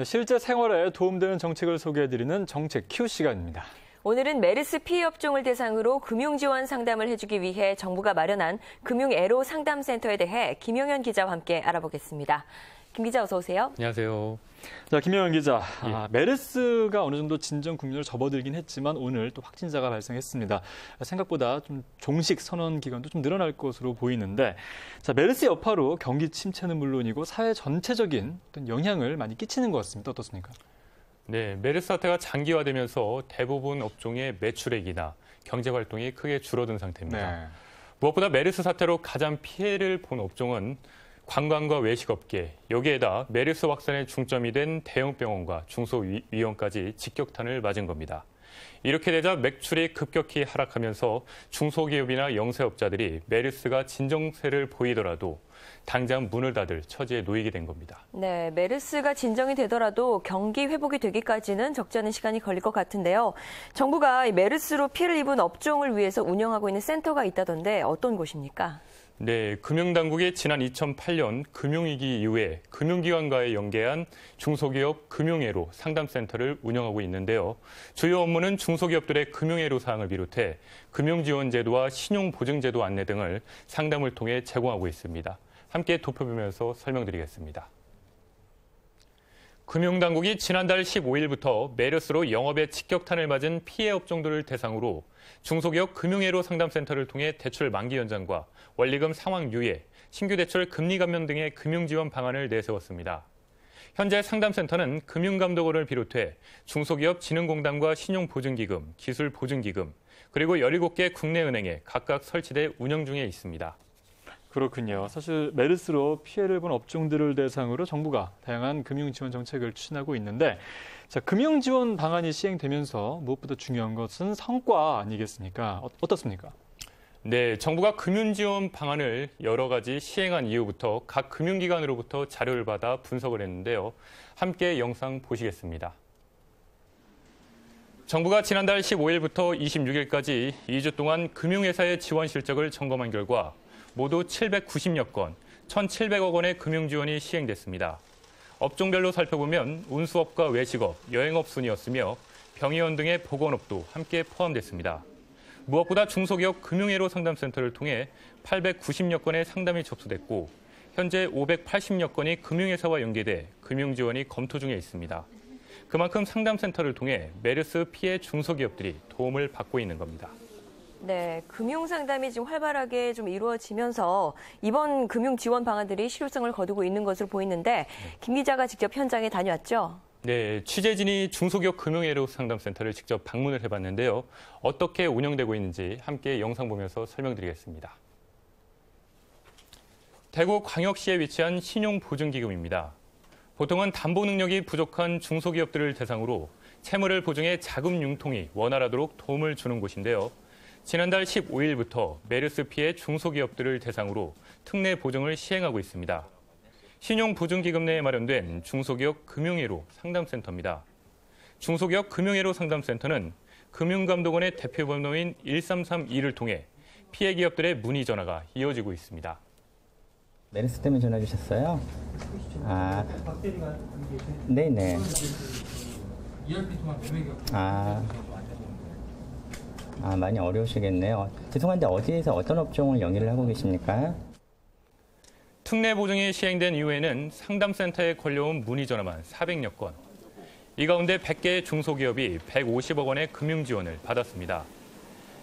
네, 실제 생활에 도움되는 정책을 소개해드리는 정책 Q 시간입니다. 오늘은 메르스 피해 업종을 대상으로 금융 지원 상담을 해주기 위해 정부가 마련한 금융 애로 상담센터에 대해 김영현 기자와 함께 알아보겠습니다. 김 기자 어서 오세요. 안녕하세요. 자, 김영현 기자. 예. 아, 메르스가 어느 정도 진정 국면으로 접어들긴 했지만 오늘 또 확진자가 발생했습니다. 생각보다 좀 종식 선언 기간도 좀 늘어날 것으로 보이는데, 자, 메르스 여파로 경기 침체는 물론이고 사회 전체적인 어떤 영향을 많이 끼치는 것 같습니다. 어떻습니까? 네, 메르스 사태가 장기화되면서 대부분 업종의 매출액이나 경제 활동이 크게 줄어든 상태입니다. 네. 무엇보다 메르스 사태로 가장 피해를 본 업종은 관광과 외식업계, 여기에다 메르스 확산의 중점이 된 대형병원과 중소위원까지 직격탄을 맞은 겁니다. 이렇게 되자 매출이 급격히 하락하면서 중소기업이나 영세업자들이 메르스가 진정세를 보이더라도 당장 문을 닫을 처지에 놓이게 된 겁니다. 네, 메르스가 진정이 되더라도 경기 회복이 되기까지는 적지 않은 시간이 걸릴 것 같은데요. 정부가 메르스로 피해를 입은 업종을 위해서 운영하고 있는 센터가 있다던데 어떤 곳입니까? 네, 금융당국이 지난 2008년 금융위기 이후에 금융기관과의 연계한 중소기업 금융애로 상담센터를 운영하고 있는데요. 주요 업무는 중소기업들의 금융애로 사항을 비롯해 금융지원제도와 신용보증제도 안내 등을 상담을 통해 제공하고 있습니다. 함께 도표보면서 설명드리겠습니다. 금융당국이 지난달 15일부터 메르스로 영업에 직격탄을 맞은 피해 업종들을 대상으로 중소기업 금융애로 상담센터를 통해 대출 만기 연장과 원리금 상황 유예, 신규 대출 금리 감면 등의 금융 지원 방안을 내세웠습니다. 현재 상담센터는 금융감독원을 비롯해 중소기업 진흥공단과 신용보증기금, 기술보증기금, 그리고 17개 국내 은행에 각각 설치돼 운영 중에 있습니다. 그렇군요. 사실 메르스로 피해를 본 업종들을 대상으로 정부가 다양한 금융 지원 정책을 추진하고 있는데 자, 금융 지원 방안이 시행되면서 무엇보다 중요한 것은 성과 아니겠습니까? 어, 어떻습니까? 네, 정부가 금융 지원 방안을 여러 가지 시행한 이후부터 각 금융기관으로부터 자료를 받아 분석을 했는데요. 함께 영상 보시겠습니다. 정부가 지난달 15일부터 26일까지 2주 동안 금융회사의 지원 실적을 점검한 결과 모두 790여 건, 1,700억 원의 금융 지원이 시행됐습니다. 업종별로 살펴보면 운수업과 외식업, 여행업 순이었으며 병의원 등의 보건업도 함께 포함됐습니다. 무엇보다 중소기업 금융애로 상담센터를 통해 890여 건의 상담이 접수됐고 현재 580여 건이 금융회사와 연계돼 금융 지원이 검토 중에 있습니다. 그만큼 상담센터를 통해 메르스 피해 중소기업들이 도움을 받고 있는 겁니다. 네, 금융 상담이 지금 활발하게 좀 이루어지면서 이번 금융 지원 방안들이 실효성을 거두고 있는 것으로 보이는데 김 기자가 직접 현장에 다녀왔죠. 네, 취재진이 중소기업 금융애로 상담센터를 직접 방문을 해봤는데요. 어떻게 운영되고 있는지 함께 영상 보면서 설명드리겠습니다. 대구 광역시에 위치한 신용보증기금입니다. 보통은 담보 능력이 부족한 중소기업들을 대상으로 채무를 보증해 자금 융통이 원활하도록 도움을 주는 곳인데요. 지난달 15일부터 메르스 피해 중소기업들을 대상으로 특례 보증을 시행하고 있습니다. 신용보증기금 내에 마련된 중소기업 금융애로 상담센터입니다. 중소기업 금융애로 상담센터는 금융감독원의 대표 번호인 1332를 통해 피해 기업들의 문의 전화가 이어지고 있습니다. 메르스 때문에 전화 주셨어요? 아, 네네. 아, 아, 많이 어려우시겠네요. 죄송한데 어디에서 어떤 업종을 영위를 하고 계십니까? 특례 보증이 시행된 이후에는 상담센터에 걸려온 문의 전화만 400여 건. 이 가운데 100개의 중소기업이 150억 원의 금융 지원을 받았습니다.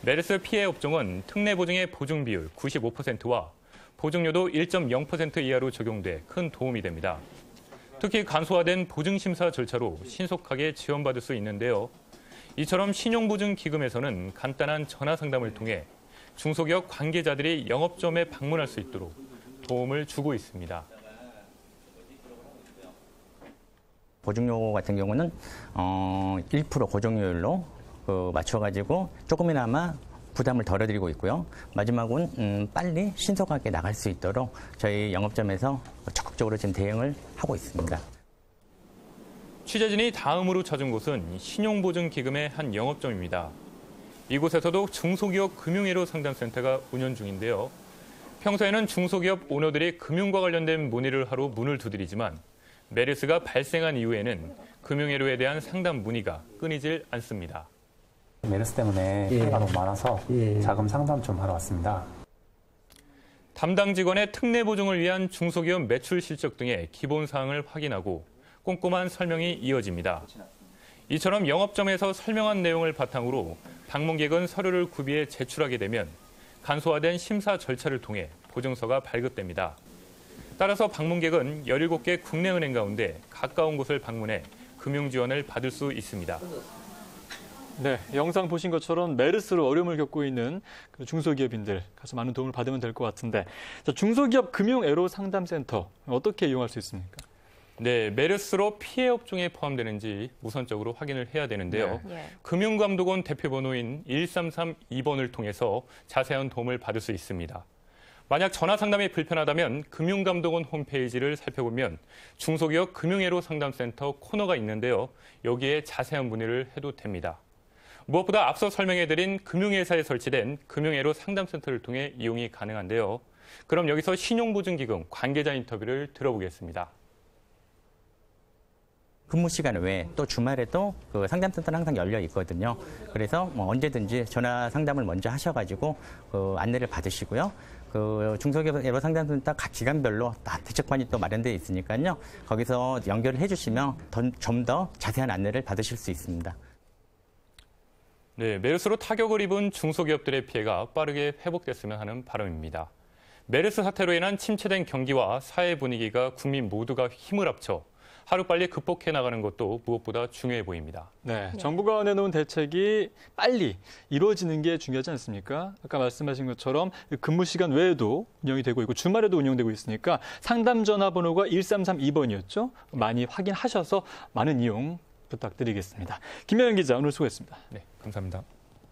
메르스 피해 업종은 특례 보증의 보증 비율 95%와 보증료도 1.0% 이하로 적용돼 큰 도움이 됩니다. 특히 간소화된 보증 심사 절차로 신속하게 지원받을 수 있는데요. 이처럼 신용보증기금에서는 간단한 전화 상담을 통해 중소기업 관계자들이 영업점에 방문할 수 있도록 도움을 주고 있습니다. 보증료 같은 경우는 어, 1% 고정료율로 그 맞춰가지고 조금이나마 부담을 덜어드리고 있고요. 마지막은 음, 빨리 신속하게 나갈 수 있도록 저희 영업점에서 적극적으로 지금 대응을 하고 있습니다. 취재진이 다음으로 찾은 곳은 신용보증기금의 한 영업점입니다. 이곳에서도 중소기업 금융애로 상담센터가 운영 중인데요. 평소에는 중소기업 오너들이 금융과 관련된 문의를 하러 문을 두드리지만 메르스가 발생한 이후에는 금융애로에 대한 상담 문의가 끊이질 않습니다. 메르스 때문에 예. 피해가 너무 많아서 예. 자금 상담 좀 하러 왔습니다. 담당 직원의 특례 보증을 위한 중소기업 매출 실적 등의 기본 사항을 확인하고 꼼꼼한 설명이 이어집니다. 이처럼 영업점에서 설명한 내용을 바탕으로 방문객은 서류를 구비해 제출하게 되면 간소화된 심사 절차를 통해 보증서가 발급됩니다. 따라서 방문객은 17개 국내 은행 가운데 가까운 곳을 방문해 금융 지원을 받을 수 있습니다. 네, 영상 보신 것처럼 메르스로 어려움을 겪고 있는 그 중소기업인들 가서 많은 도움을 받으면 될 것 같은데 자, 중소기업 금융 애로 상담센터 어떻게 이용할 수 있습니까? 네, 메르스로 피해 업종에 포함되는지 우선적으로 확인을 해야 되는데요. 예. 금융감독원 대표 번호인 1332번을 통해서 자세한 도움을 받을 수 있습니다. 만약 전화 상담이 불편하다면 금융감독원 홈페이지를 살펴보면 중소기업 금융애로 상담센터 코너가 있는데요. 여기에 자세한 문의를 해도 됩니다. 무엇보다 앞서 설명해드린 금융회사에 설치된 금융애로 상담센터를 통해 이용이 가능한데요. 그럼 여기서 신용보증기금 관계자 인터뷰를 들어보겠습니다. 근무 시간 외에 또 주말에도 그 상담 센터는 항상 열려 있거든요. 그래서 뭐 언제든지 전화 상담을 먼저 하셔가지고 그 안내를 받으시고요. 그 중소기업 예로 상담 센터 각 기관별로 다 대책반이 또 마련되어 있으니까요. 거기서 연결을 해주시면 좀 더 자세한 안내를 받으실 수 있습니다. 네, 메르스로 타격을 입은 중소기업들의 피해가 빠르게 회복됐으면 하는 바람입니다. 메르스 사태로 인한 침체된 경기와 사회 분위기가 국민 모두가 힘을 합쳐 하루빨리 극복해 나가는 것도 무엇보다 중요해 보입니다. 네, 정부가 내놓은 대책이 빨리 이루어지는 게 중요하지 않습니까? 아까 말씀하신 것처럼 근무 시간 외에도 운영이 되고 있고 주말에도 운영되고 있으니까 상담 전화번호가 1332번이었죠. 많이 확인하셔서 많은 이용 부탁드리겠습니다. 김혜연 기자 오늘 수고했습니다. 네, 감사합니다.